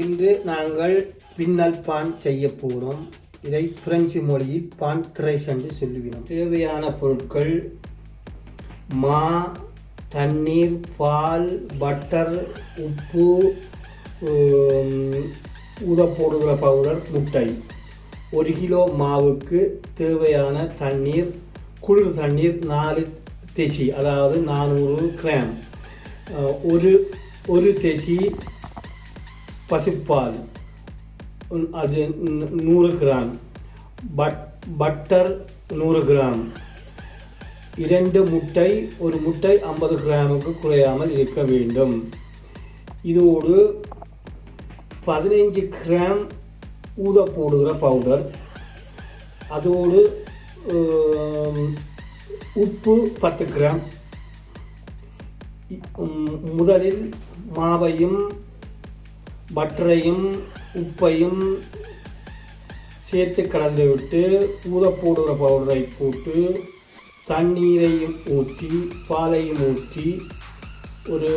இன்று நாங்கள் பின்னல் பான் செய்ய போகிறோம் இதை பிரெஞ்சு மொழியில் பான் கிரைஸ் என்று சொல்லுகிறோம். தேவையான பொருட்கள் மா தண்ணீர் பால் பட்டர் உப்பு ஊத போடுகிற பவுடர் முட்டை. ஒரு கிலோ மாவுக்கு தேவையான தண்ணீர் குளிர் தண்ணீர் நாலு தேசி அதாவது நானூறு கிராம். ஒரு ஒரு தேசி பசுப்பால். அது நூறு கிராம். பட் பட்டர் நூறு கிராம். இரண்டு முட்டை ஒரு முட்டை ஐம்பது கிராமுக்கு குறையாமல் இருக்க வேண்டும். இதோடு பதினைஞ்சு கிராம் ஊத போடுகிற பவுடர். அதோடு உப்பு பத்து கிராம். முதலில் மாவையும் பட்டரையும் உப்பையும் சேர்த்து கலந்து விட்டு ஊத போடுகிற பவுடரை போட்டு தண்ணீரையும் ஊற்றி பாலையும் ஊற்றி ஒரு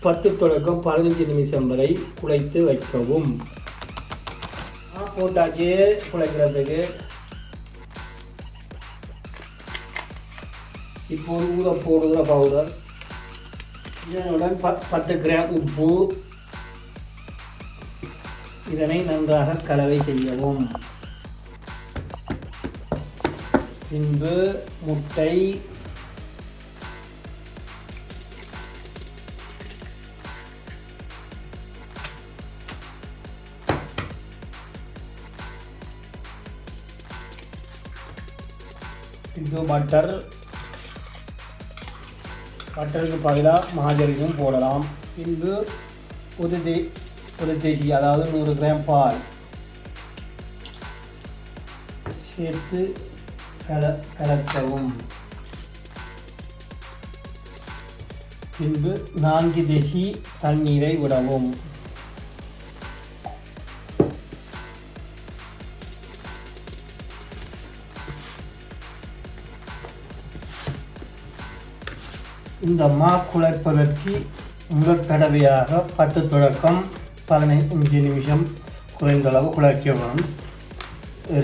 பத்து தொடக்கம் பதினஞ்சு நிமிஷம் வரை குழைத்து வைக்கவும். போட்டாச்சு. குழைக்கிறதுக்கு. இப்போது ஊற போடுகிற பவுடர். இதனுடன் ப பத்து கிராம் உப்பு இதனை நன்றாக கலவை செய்யவும். பின்பு முட்டை. பின்பு பட்டர் பட்டருக்கு பதிலாக மாஜரியும் போடலாம். பின்பு புது ஒரு தேசி அதாவது நூறு கிராம் பால் சேர்த்து கல கலக்கவும் பின்பு நான்கு தேசி தண்ணீரை விடவும் இந்த மா குழைப்பதற்கு முதல் தடவையாக பத்து தொடக்கம் பதினைஞ்சு நிமிஷம் குறைந்த அளவு குழைக்க வேண்டும்.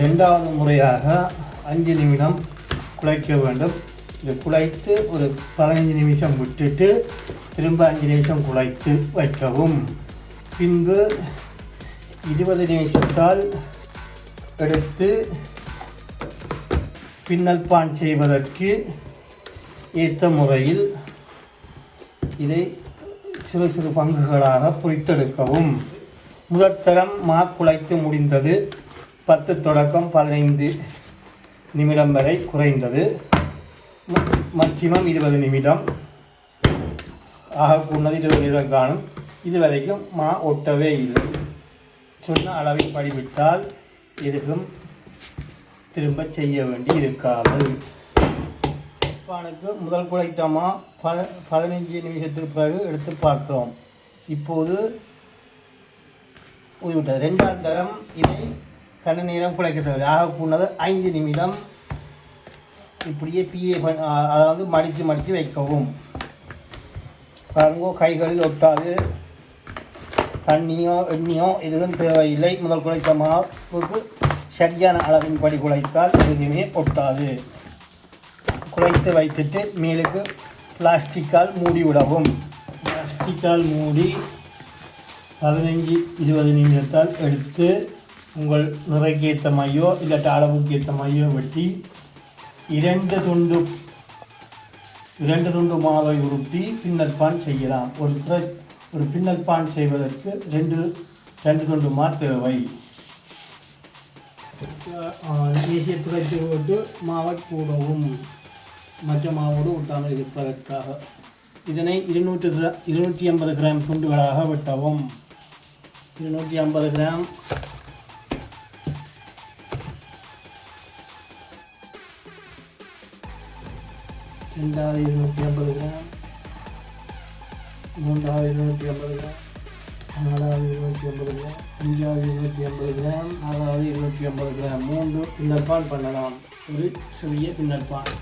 ரெண்டாவது முறையாக அஞ்சு நிமிடம் குழைக்க வேண்டும். இது குழைத்து ஒரு பதினைஞ்சு நிமிஷம் விட்டுட்டு திரும்ப அஞ்சு நிமிஷம் குழைத்து வைக்கவும். பின்பு இருபது நிமிஷத்தால் எடுத்து பின்னல் பான் செய்வதற்கு ஏற்ற முறையில் இதை சிறு சிறு பங்குகளாக பிரித்தெடுக்கவும். முதற்தரம் மா குழைத்து முடிந்தது. பத்து தொடக்கம் பதினைந்து நிமிடம் வரை குறைந்தது. மேக்சிமம் இருபது நிமிடம். ஆக கூடது இருபது நிமிடம் காணும். இதுவரைக்கும் மா ஒட்டவே இல்லை. சொன்ன அளவில் படிவிட்டால் எதுவும் திரும்ப செய்ய வேண்டி இருக்காது. பானுக்கு முதல் குலைத்தமா ப பதினஞ்சு நிமிஷத்துக்கு பிறகு எடுத்து பார்க்கிறோம். இப்போது போய்விட்டது ரெண்டாம் தரம் இதை கண்ணு நேரம் குழைக்க தேவை ஆக கூடது ஐந்து நிமிடம். இப்படியே பிஏ அதாவது மடித்து மடித்து வைக்கவும். பாருங்கோ கைகளில் ஒட்டாது. தண்ணியோ எண்ணியோ எதுவும் தேவையில்லை. முதல் குழைத்த சரியான அளவின்படி குலைத்தால் எதுவுமே ஒட்டாது. குழைத்து வைத்துட்டு மேலுக்கு பிளாஸ்டிக்கால் மூடி விடவும். பிளாஸ்டிக்கால் மூடி பதினஞ்சு இருபது நிமிடத்தால் எடுத்து உங்கள் நிறைக்கு ஏற்ற மையோ இல்லாட்ட அளவுக்கு ஏற்ற மையோ வெட்டி இரண்டு துண்டு இரண்டு துண்டு மாவை உருட்டி பின்னல் பான் செய்யலாம். ஒரு த்ரெஸ் ஒரு பின்னல் பான் செய்வதற்கு ரெண்டு ரெண்டு துண்டு மா தேவை. தேசிய துடைத்து போட்டு மாவை கூடவும். மற்ற மாவோடு ஊட்டாமல் இருப்பதற்காக. இதனை இருநூற்று கிரா இருநூற்றி ஐம்பது கிராம் துண்டுகளாக வெட்டவும். இருநூற்றி ஐம்பது கிராம். ரெண்டாவது இருநூற்றி ஐம்பது கிராம். மூன்றாவது இருநூற்றி ஐம்பது கிராம். நாலாவது இருநூற்றி ஐம்பது கிராம். அஞ்சாவது இருநூற்றி ஐம்பது கிராம். ஆறாவது இருநூற்றி ஐம்பது கிராம். மூன்று பின்னற்பான் பண்ணலாம். ஒரு சிறிய பின்னற்பான்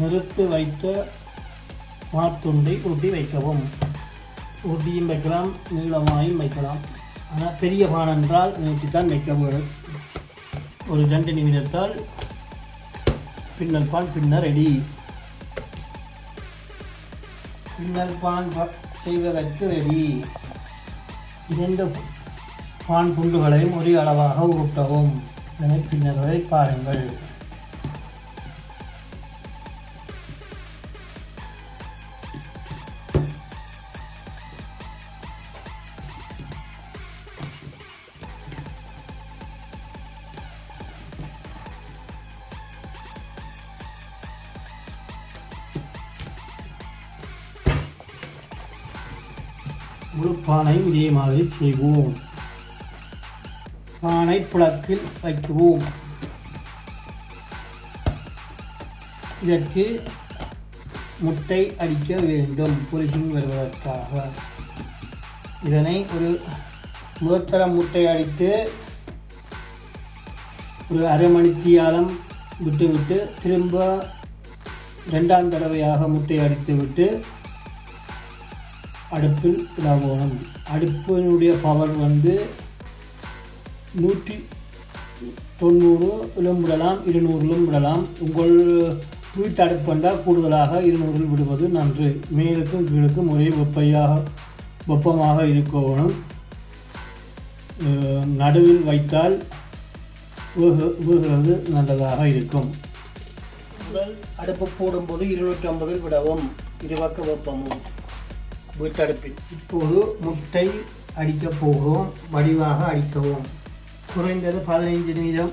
நிறுத்து வைத்த மாத்துண்டை ஊட்டி வைக்கவும். ஊட்டியும் வைக்கலாம் நீளமாயும் வைக்கலாம். ஆனால் பெரிய பானை என்றால் நீட்டித்தான் வைக்க வேண்டும் ஒரு ரெண்டு நிமிடத்தால் பின்னல் பான் பின்னர் ரெடி. பின்னல் பான் செய்வதற்கு ரெடி. இரண்டு பான் துண்டுகளையும் ஒரே அளவாக உருட்டவும். இதனை பின்னர் பாருங்கள். முழு பானையும் இதே மாதிரி செய்வோம் பானை புழக்கில் வைக்குவோம். இதற்கு முட்டை அடிக்க வேண்டும் பொலிசிங் வருவதற்காக. இதனை ஒரு முதற்தர முட்டை அடித்து ஒரு அரை மணித்தியாலம் விட்டுவிட்டு திரும்ப ரெண்டாம் தடவையாக முட்டை அடித்து விட்டு அடுப்பில் இதாகணும் அடுப்பினுடைய பவர் வந்து நூற்றி தொண்ணூறுலும் விடலாம் இருநூறிலும் விடலாம். உங்கள் வீட்டு அடுப்பு என்றால் கூடுதலாக இருநூறில் விடுவது நன்று. மேலுக்கும் கீழுக்கும் ஒரே வெப்பையாக வெப்பமாக இருக்கணும். நடுவில் வைத்தால் வேகு வேகிறது நல்லதாக இருக்கும். உங்கள் அடுப்பு போடும்போது இருநூற்றி ஐம்பதில் விடவும். இருபக்க வெப்பமும். வீட்டடுப்பில் இப்போது முட்டை அடிக்கப் போகிறோம் வடிவாக அடிக்கவும். குறைந்தது பதினைஞ்சு நிமிடம்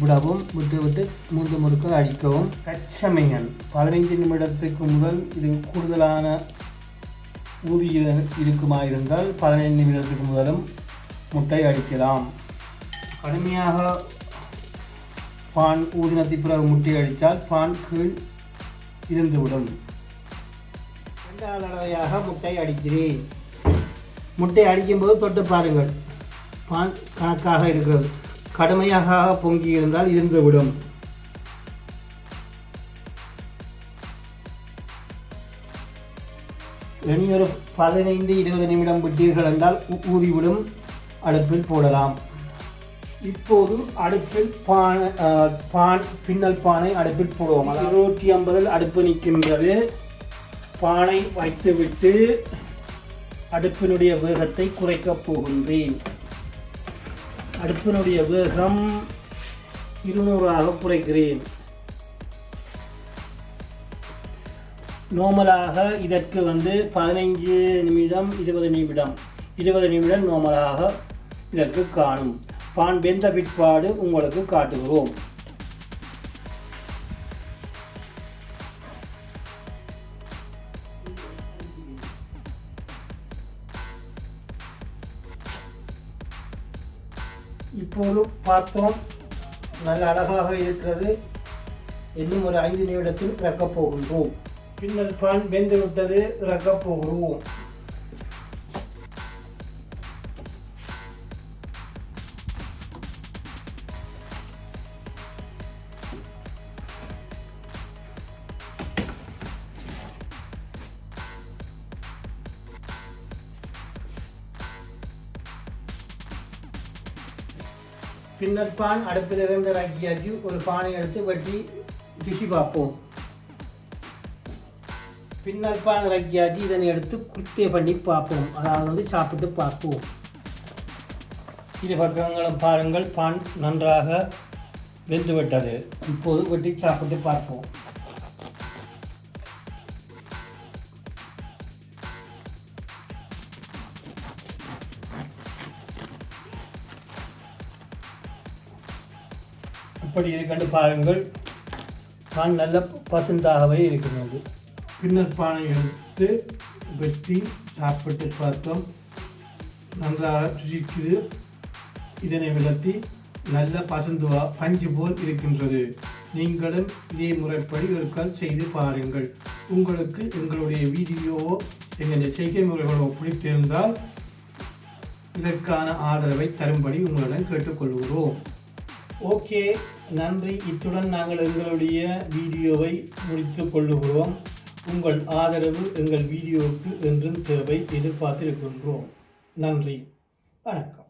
விடவும் விட்டு விட்டு மூன்று முறுக்கள் அடிக்கவும். தற்சமயம் பதினைஞ்சு நிமிடத்துக்கு முதல் இது கூடுதலான ஊதியம் இருக்குமா இருந்தால் பதினைந்து நிமிடத்துக்கு முதலும் முட்டை அடிக்கலாம். கடுமையாக பான் ஊதினத்தை பிறகு முட்டை அடித்தால் பான் கீழ் இருந்துவிடும் தடவையாக முட்டை அடிக்கிறேன். முட்டை அடிக்கும்போது தொட்டு பாருங்கள். பான் கணக்காக இருக்கிறது. கடுமையாக பொங்கி இருந்தால் இருந்துவிடும் இனி ஒரு பதினைந்து இருபது நிமிடம் விட்டீர்கள் என்றால் ஊதிவிடும் அடுப்பில் போடலாம். இப்போது அடுப்பில் பானை பான் பின்னல் பானை அடுப்பில் போடுவோம். இருநூற்றி ஐம்பதில் அடுப்பு நிற்கின்றது. பானை வைத்துவிட்டு அடுப்பினுடைய வேகத்தை குறைக்கப் போகின்றேன். அடுப்பினுடைய வேகம் இருநூறாக குறைக்கிறேன். நோமலாக இதற்கு வந்து பதினைஞ்சு நிமிடம் இருபது நிமிடம் இருபது நிமிடம் நோமலாக இதற்கு காணும். பான் வெந்த பிற்பாடு உங்களுக்கு காட்டுகிறோம். இப்போது பார்த்தோம். நல்ல அழகாக இருக்கிறது. இன்னும் ஒரு ஐந்து நிமிடத்தில் இறக்கப் போகின்றோம். பின்னர் பான் வெந்துவிட்டது. இறக்கப் போகிறோம். பின்னர் பான் அடுப்பில் இருந்து இறக்கியாச்சு ஒரு பானை எடுத்து வெட்டி பிசி பார்ப்போம். பின்னர் பான் இறக்கியாச்சு. இதனை எடுத்து குத்திய பண்ணி பார்ப்போம். அதாவது வந்து சாப்பிட்டு பார்ப்போம். இரு பக்கங்களும் பாருங்கள். பான் நன்றாக வெந்துவிட்டது. இப்போது வெட்டி சாப்பிட்டு பார்ப்போம். எப்படி இருக்குன்னு பாருங்கள் பான் நல்ல பசுந்தாகவே இருக்கிறது பின்னர் பானை எடுத்து வெட்டி சாப்பிட்டு பார்த்தோம். நன்றாக ருசிக்குது. இதனை விளத்தி நல்ல பசுந்துவா பஞ்சு போல் இருக்கின்றது. நீங்களும் இதே முறைப்படி ஒரு கால் செய்து பாருங்கள். உங்களுக்கு எங்களுடைய வீடியோவோ எங்களுடைய செய்கை முறைகளோ பிடித்திருந்தால் இதற்கான ஆதரவை தரும்படி உங்களிடம் கேட்டுக்கொள்கிறோம். ஓகே நன்றி. இத்துடன் நாங்கள் எங்களுடைய வீடியோவை முடித்துக் கொள்ளுகிறோம். உங்கள் ஆதரவு எங்கள் வீடியோவுக்கு என்றும் தேவை எதிர்பார்த்திருக்கின்றோம். நன்றி. வணக்கம்.